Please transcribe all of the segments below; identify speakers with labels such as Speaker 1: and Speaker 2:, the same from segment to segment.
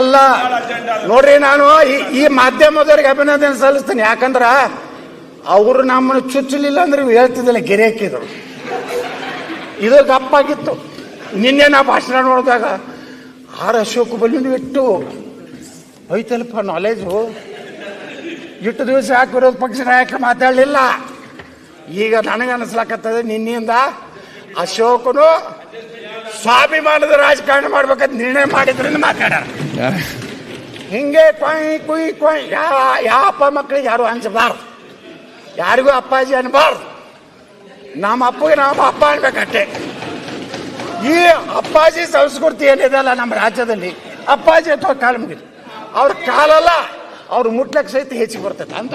Speaker 1: ಅಲ್ಲ, ನೋಡ್ರಿ ನಾನು ಈ- ಮಾಧ್ಯಮದವ್ರಿಗೆ ಅಭಿನಂದನೆ ಸಲ್ಲಿಸ್ತೀನಿ. ಯಾಕಂದ್ರ ಅವರು ನಮ್ಮನ್ನು ಚುಚ್ಚಲಿಲ್ಲ ಅಂದ್ರೆ ಹೇಳ್ತಿದ್ದಿಲ್ಲ, ಗೆರೆ ಹಾಕಿದ್ರು. ಇದು ಗಪ್ಪಾಗಿತ್ತು. ನಿನ್ನೆ ನಾ ಭಾಷಣ ನೋಡಿದಾಗ, ಆರ್ ಅಶೋಕ್ ಬಲ್ಲಿ ಇಟ್ಟು ಐತಲ್ಪ ನಾಲೆಜು ಇಟ್ಟು ದಿವಸ ಯಾಕೆ ವಿರೋಧ ಪಕ್ಷ ನಾಯಕ ಮಾತಾಡಲಿಲ್ಲ. ಈಗ ನನಗೆ ಅನಿಸ್ಲಾಕತ್ತದೆ ನಿನ್ನೆಯಿಂದ ಅಶೋಕನು ಸ್ವಾಭಿಮಾನದ ರಾಜಕಾರಣ ಮಾಡ್ಬೇಕಂತ ನಿರ್ಣಯ ಮಾಡಿದ್ರಿಂದ ಮಾತಾಡ್ಯಾರ. ಹಿಂಗೆ ಕೊಯ್ ಕುಯ್ ಕೊಯ್ ಯಾ ಯಾವ ಅಪ್ಪ ಮಕ್ಕಳಿಗೆ ಯಾರು ಅನ್ಸಬಾರ್ದು? ಯಾರಿಗೂ ಅಪ್ಪಾಜಿ ಅನ್ಬಾರ್ದು. ನಮ್ಮ ಅಪ್ಪಗೆ ನಮ್ಮ ಅಪ್ಪ ಅನ್ಬೇಕಷ್ಟೇ. ಈ ಅಪ್ಪಾಜಿ ಸಂಸ್ಕೃತಿ ಏನಿದೆಯಲ್ಲ ನಮ್ಮ ರಾಜ್ಯದಲ್ಲಿ ಅಪ್ಪಾಜಿ ಅಥವಾ ಕಾಲ ಮುಗಿದು. ಅವ್ರ ಕಾಲಲ್ಲ ಅವ್ರು ಮುಟ್ಲಕ್ ಸಹಿತ ಹೆಚ್ಚಿಗೆ ಬರ್ತೈತೆ. ಅಂತ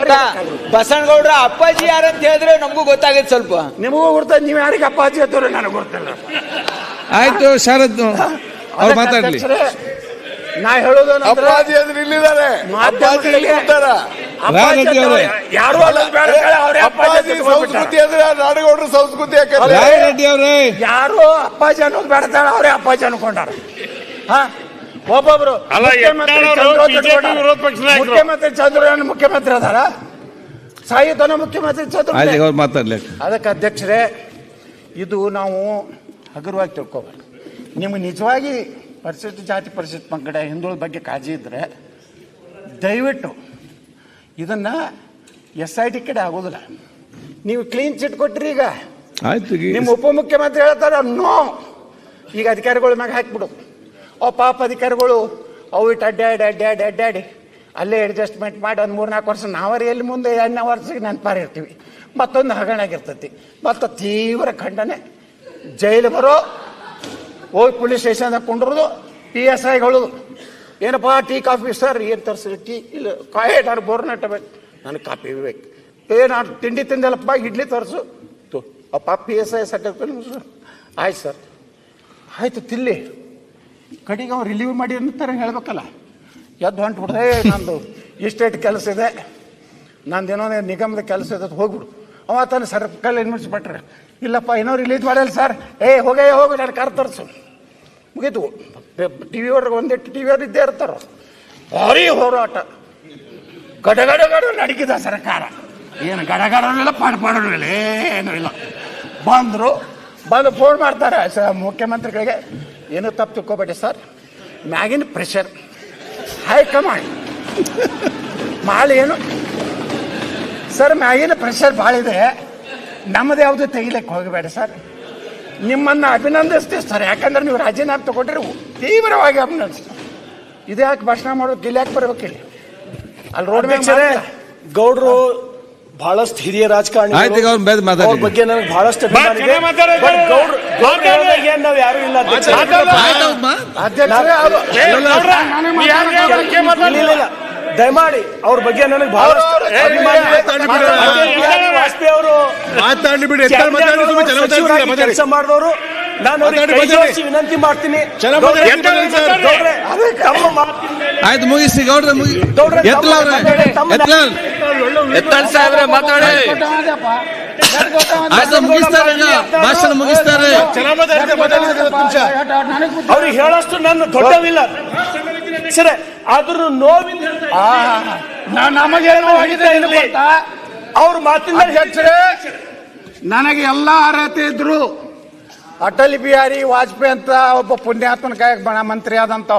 Speaker 2: ಬಸನಗೌಡ್ರ ಅಪ್ಪಾಜಿ ಯಾರಂತ ಹೇಳಿದ್ರೆ ನಮಗೂ ಗೊತ್ತಾಗೈತೆ ಸ್ವಲ್ಪ.
Speaker 1: ನಿಮಗೂ ಗುರ್ತದೆ ನೀವು ಯಾರಿಗೆ ಅಪ್ಪಾಜಿ ಹತ್ತವ್ರೆ ನನಗೆ ಗೊತ್ತಿಲ್ಲ
Speaker 3: ಆಯ್ತು ಶರದ್ ಅವ್ರು ಮಾತಾಡ್ಲಿ.
Speaker 1: ನಾ ಹೇಳೋದು
Speaker 4: ಅಪ್ಪಾಜಿ ಅಂದ್ರೆ ಇಲ್ಲಿದ್ದಾರೆ. ಅಪ್ಪಾಜಿ ಇಲ್ಲಿ ಕೂತಾರ.
Speaker 3: ರಾಜರೆಡ್ಡಿ ಅವರೇ.
Speaker 1: ಯಾರು ಅನ್ನೋದು ಬೇಡ ಹೇಳಿ, ಅವ್ರೇ ಅಪ್ಪಾಜಿ
Speaker 4: ಅಪ್ಪಾಜಿ ಸಂಸ್ಕೃತಿ ಅಂದ್ರೆ ನಾಡಗೌಡರ ಸಂಸ್ಕೃತಿ ಯಾಕಂದ್ರೆ
Speaker 3: ರಾಯ್ ರೆಡ್ಡಿ ಅವರೇ.
Speaker 1: ಯಾರು ಅಪ್ಪಾಜಿ ಅನ್ನೋದು ಬೇಡ ಅವರೇ ಅಪ್ಪಾಜಿ ಅನ್ಕೊಂಡಾರ. ಹಾ? ಒಬ್ಬೊಬ್ರು
Speaker 5: ಅಲ್ಲ,
Speaker 1: ಮುಖ್ಯಮಂತ್ರಿ
Speaker 5: ವಿರೋಧ ಪಕ್ಷದ ನಾಯಕರು.
Speaker 1: ಮುಖ್ಯಮಂತ್ರಿ ಅದಾರ. ಸಾಯುಧನ ಮುಖ್ಯಮಂತ್ರಿ
Speaker 3: ಆಯ್ತು
Speaker 1: ಚಂದ್ರ
Speaker 3: ಈಗ ಅವ್ರು ಮಾತಾಡ್ಲಿ.
Speaker 1: ಅದಕ್ಕೆ ಅಧ್ಯಕ್ಷರೇ ಇದು ನಾವು ಹಗುರವಾಗಿ ತಿಳ್ಕೊಬೇಕು. ನಿಮ್ಗೆ ನಿಜವಾಗಿ ಪರಿಶಿಷ್ಟ ಜಾತಿ ಪರಿಶಿಷ್ಟ ಪಂಗಡ ಹಿಂದುಳಿದ ಬಗ್ಗೆ ಕಾಳಜಿ ಇದ್ದರೆ ದಯವಿಟ್ಟು ಇದನ್ನು ಎಸ್ ಐ ಟಿ ಕಡೆ ಆಗೋದಿಲ್ಲ. ನೀವು ಕ್ಲೀನ್ ಚಿಟ್ ಕೊಟ್ರಿ ಈಗ.
Speaker 3: ಆಯ್ತು
Speaker 1: ನಿಮ್ಮ ಉಪಮುಖ್ಯಮಂತ್ರಿ ಹೇಳ್ತಾರೆ ನೋ ಈಗ ಅಧಿಕಾರಿಗಳ ಮ್ಯಾಗ ಹಾಕ್ಬಿಡು. ಓ ಪಾಪ ಅಧಿಕಾರಿಗಳು ಅವು ಇಟ್ಟು ಅಡ್ಡಾಡಿ ಅಡ್ಡಾಡಿ ಅಡ್ಡಾಡಿ ಅಲ್ಲೇ ಅಡ್ಜಸ್ಟ್ಮೆಂಟ್ ಮಾಡಿ ಒಂದು ಮೂರು ನಾಲ್ಕು ವರ್ಷ ನಾವೇ ಎಲ್ಲಿ ಮುಂದೆ ಎರಡನೇ ವರ್ಷಕ್ಕೆ ನಾನು ಇರ್ತೀವಿ. ಮತ್ತೊಂದು ಹಗರಣಾಗಿರ್ತೈತಿ. ಮತ್ತು ತೀವ್ರ ಖಂಡನೆ. ಜೈಲು ಬರೋ ಹೋಗಿ ಪೊಲೀಸ್ ಸ್ಟೇಷನ್ದಾಗ ಕುಂಡ್ರದು ಪಿ ಎಸ್ ಐಗಳು ಏನಪ್ಪ, ಟೀ, ಕಾಫಿ, ಸರ್, ಏನು ತರಿಸ್ರಿ? ಟೀ, ಇಲ್ಲ, ಕಾಯಿ ನಾನು ಬೋರ್ನ ಬೇಕು ನನಗೆ ಕಾಫಿ ಬೇಕು. ಏ, ನಾನು ತಿಂಡಿ ತಿಂದಲ್ಲಪ್ಪ, ಇಡ್ಲಿ ತರಿಸು. ತು ಅಪ್ಪ ಪಿ ಎಸ್ ಐ ಸರ್ಟಿಫಿಕೇಟ್ ಆಯ್ತು, ಸರ್. ಆಯ್ತು, ತಿಲ್ಲಿ. ಕಡೆಗೆ ಅವ್ರು ರಿಲೀವ್ ಮಾಡಿ ಅಂತಾರೆ ಹೇಳ್ಬೇಕಲ್ಲ. ಎದ್ದು ಹೊಂಟ್ಬಿಡ್ದೆ ನಂದು ಇಷ್ಟೇಟ್ ಕೆಲಸ ಇದೆ. ನಂದು ಏನೋ ನಿಗಮದ ಕೆಲಸ ಇದೆ ಹೋಗ್ಬಿಡು. ಅವ ತಾನು ಸರ್ಕಲ್ ಇನ್ವೆಸ್ಟ್ ಇಲ್ಲಪ್ಪ, ಏನೋ ರಿಲೀಸ್ ಮಾಡಲ್ಲ, ಸರ್. ಏ, ಹೋಗೇ, ಹೋಗು, ನಾನು ಕಾರ್ ತರಿಸು. ಮುಗೀತು. ಟಿ ವಿ ಅವ್ರಿಗೆ ಒಂದಿಟ್ಟು ಟಿ ವಿ ಅವ್ರು ಇದ್ದೇ ಇರ್ತಾರ. ಭಾರಿ ಹೋರಾಟ. ಗಡಗಡ ಗಡ ನಡಕಿದ ಸರ್ಕಾರ. ಏನು ಗಡಗಡನೂ ಪಾಡ್ ಪಾಡೋನು ಇಲ್ಲ ಏನೂ ಇಲ್ಲ. ಬಂದರು, ಬಂದು ಫೋನ್ ಮಾಡ್ತಾರೆ. ಸ, ಮುಖ್ಯಮಂತ್ರಿಗಳಿಗೆ, ಏನು ತಪ್ಪು ತಿಳ್ಕೊಬೇಡಿ ಸರ್. ಮ್ಯಾಗಿನ ಪ್ರೆಷರ್ ಹೈಕಮಾಂಡ್ ಭಾಳ ಏನು? ಸರ್, ಮ್ಯಾಗಿನ ಪ್ರೆಷರ್ ಭಾಳ ಇದೆ ನಮ್ಮದು ಯಾವುದು ತೆಗಿಲಿಕ್ಕೆ ಹೋಗಬೇಡ ಸರ್. ನಿಮ್ಮನ್ನು ಅಭಿನಂದಿಸ್ತೀವಿ ಸರ್. ಯಾಕಂದ್ರೆ ನೀವು ರಾಜೀನಾಮೆ ತಗೊಂಡ್ರೆ ತೀವ್ರವಾಗಿ ಅಭಿನಂದಿಸ್ತೀವಿ ಇದು ಯಾಕೆ ಭಾಷಣ ಮಾಡೋದು? ಇಲ್ಲಿ ಯಾಕೆ ಬರಬೇಕು ಇಲ್ಲಿ? ಅಲ್ಲಿ ರೋಡ್ ಮೇಲೆ
Speaker 6: ಗೌಡ್ರು ಬಹಳಷ್ಟು ಹಿರಿಯ ರಾಜಕಾರಣಿ
Speaker 3: ಅವ್ರ.
Speaker 6: ಬಗ್ಗೆ ನನಗೆ ಬಹಳಷ್ಟು ಏನ್ ನಾವು ಯಾರು ಇಲ್ಲ ಅಧ್ಯಕ್ಷರೇ. ದಯಮಾಡಿ ಅವ್ರ ಬಗ್ಗೆ ನನಗೆ ಬಹಳಷ್ಟು
Speaker 1: ಅವ್ರು-.
Speaker 3: ಮಾತಾಡಿ ಬಿಡಿ.
Speaker 6: ಕೆಲಸ ಮಾಡಿದವರು. ನಾನು ಅವ್ರಿಗೆ ಕೈ ಜೋಡಿಸಿ ವಿನಂತಿ ಮಾಡ್ತೀನಿ.
Speaker 3: ಆಯ್ತು ಮುಗಿಸಿ ಗೌಡ್ರ ಎತ್ತಲ
Speaker 2: ಮಾತಾಡಿ.
Speaker 3: ಆಯ್ತು ಮುಗಿಸ್ತಾರೆ ಈಗ. ಭಾಷಣ ಮುಗಿಸ್ತಾರೆ.
Speaker 6: ಅವ್ರಿಗೆ ಹೇಳಷ್ಟು ನನ್ನ ದೊಡ್ಡವಿಲ್ಲ. ಸರಿ ಅದ್ರ ನೋವಿನ
Speaker 1: ನಮಗೇನು?
Speaker 6: ಅವ್ರ ಮಾತಿನ
Speaker 1: ಅಧ್ಯಕ್ಷರೇ ನನಗೆ ಎಲ್ಲ ಅರ್ಹತೆ ಇದ್ರು. ಅಟಲ್ ಬಿಹಾರಿ ವಾಜಪೇಯಿ ಅಂತ ಒಬ್ಬ ಪುಣ್ಯಾತ್ಮನ ಕಾಯಕ ಬಣ ಮಂತ್ರಿ ಆದಂತ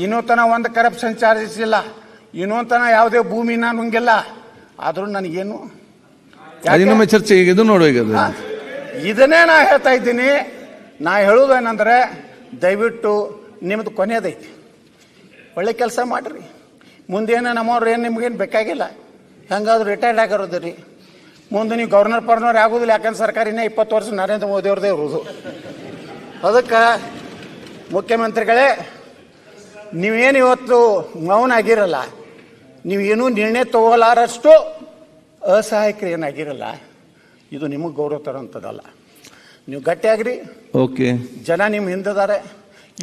Speaker 1: ಇನ್ನೂ ತನ ಒಂದು ಕರಪ್ಷನ್ ಚಾರ್ಜಸ್ ಇಲ್ಲ. ಇನ್ನೂ ತನ ಯಾವುದೇ ಭೂಮಿ ನುಂಗಿಲ್ಲ ಆದ್ರೂ ನನಗೇನು ಯಾಕೆ?
Speaker 3: ಇನ್ನೊಮ್ಮೆ ಚರ್ಚೆ ಈಗ ಇದು ನೋಡುವ ಈಗ ಅದು.
Speaker 1: ಹಾ. ಇದನ್ನೇ ನಾ ಹೇಳ್ತಾ ಇದ್ದೀನಿ. ನಾ ಹೇಳುದೇನಂದ್ರೆ ದಯವಿಟ್ಟು ನಿಮ್ಮದು ಕೊನೆಯದೈತಿ. ಒಳ್ಳೆ ಕೆಲಸ ಮಾಡಿರಿ. ಮುಂದೇನು ನಮ್ಮವ್ರು ಏನು ನಿಮ್ಗೇನು ಬೇಕಾಗಿಲ್ಲ. ಹೆಂಗಾದ್ರು ರಿಟೈರ್ಡ್ ಆಗಿರೋದು ರೀ. ಮುಂದೆ ನೀವು ಗವರ್ನರ್ ಪರ್ನರ್ ಆಗೋದಿಲ್ಲ ಯಾಕಂದ್ರೆ ಸರ್ಕಾರಿನೇ ಇಪ್ಪತ್ತು ವರ್ಷ ನರೇಂದ್ರ ಮೋದಿ ಅವ್ರದೇ ಇರೋದು. ಅದಕ್ಕೆ ಮುಖ್ಯಮಂತ್ರಿಗಳೇ ನೀವೇನು ಇವತ್ತು ಮೌನ ಆಗಿರಲ್ಲ ನೀವೇನು ನಿರ್ಣಯ ತಗೋಲಾರಷ್ಟು ಅಸಹಾಯಕರು ಏನಾಗಿರಲ್ಲ ಇದು ನಿಮಗೆ ಗೌರವ ತರೋಂಥದ್ದಲ್ಲ ನೀವು ಗಟ್ಟಿಯಾಗ್ರಿ.
Speaker 3: ಓಕೆ
Speaker 1: ಜನ ನಿಮ್ಮ ಹಿಂದಿದ್ದಾರೆ.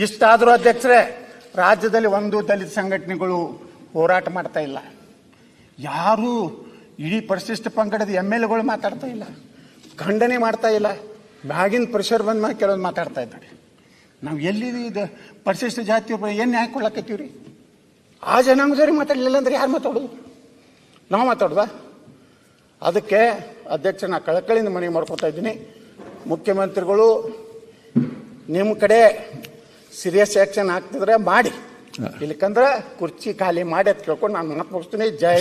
Speaker 1: ಇಷ್ಟಾದರೂ ಅಧ್ಯಕ್ಷರೇ ರಾಜ್ಯದಲ್ಲಿ ಒಂದು ದಲಿತ ಸಂಘಟನೆಗಳು ಹೋರಾಟ ಮಾಡ್ತಾ ಇಲ್ಲ. ಯಾರು ಇಡೀ ಪರಿಶಿಷ್ಟ ಪಂಗಡದ ಎಂ ಎಲ್ ಎಗಳು ಮಾತಾಡ್ತಾ ಇಲ್ಲ. ಖಂಡನೆ ಮಾಡ್ತಾ ಇಲ್ಲ. ಬ್ಯಾಗಿನ ಪ್ರೆಷರ್ ಬಂದ ಮೇಲೆ ಕೆಲವೊಂದು ಮಾತಾಡ್ತಾ ಇದ್ದಾರೆ. ನಾವು ಎಲ್ಲಿ ಇದು ಪರಿಶಿಷ್ಟ ಜಾತಿ ಏನು ಹಾಕೊಳಕತ್ತೀವಿ ರೀ ಆ ಜನಾಂಗದವ್ರಿಗೆ ಮಾತಾಡಲಿಲ್ಲ ಅಂದ್ರೆ ಯಾರು ಮಾತಾಡೋದು? ನಾವು ಮಾತಾಡುದ? ಅದಕ್ಕೆ ಅಧ್ಯಕ್ಷ ನಾ ಕಳಕಳಿಯಿಂದ ಮನವಿ ಮಾಡ್ಕೊತಾ ಇದ್ದೀನಿ. ಮುಖ್ಯಮಂತ್ರಿಗಳು ನಿಮ್ಮ ಕಡೆ ಸೀರಿಯಸ್ ಆ್ಯಕ್ಷನ್ ಆಗ್ತಿದ್ರೆ ಮಾಡಿ. ಇಲ್ಲಿಕಂದ್ರೆ ಕುರ್ಚಿ ಖಾಲಿ ಮಾಡಿ ಅಂತ ಕೇಳ್ಕೊಂಡು ನಾನು ಮಾತು ಮುಗಿಸ್ತೀನಿ. ಜೈ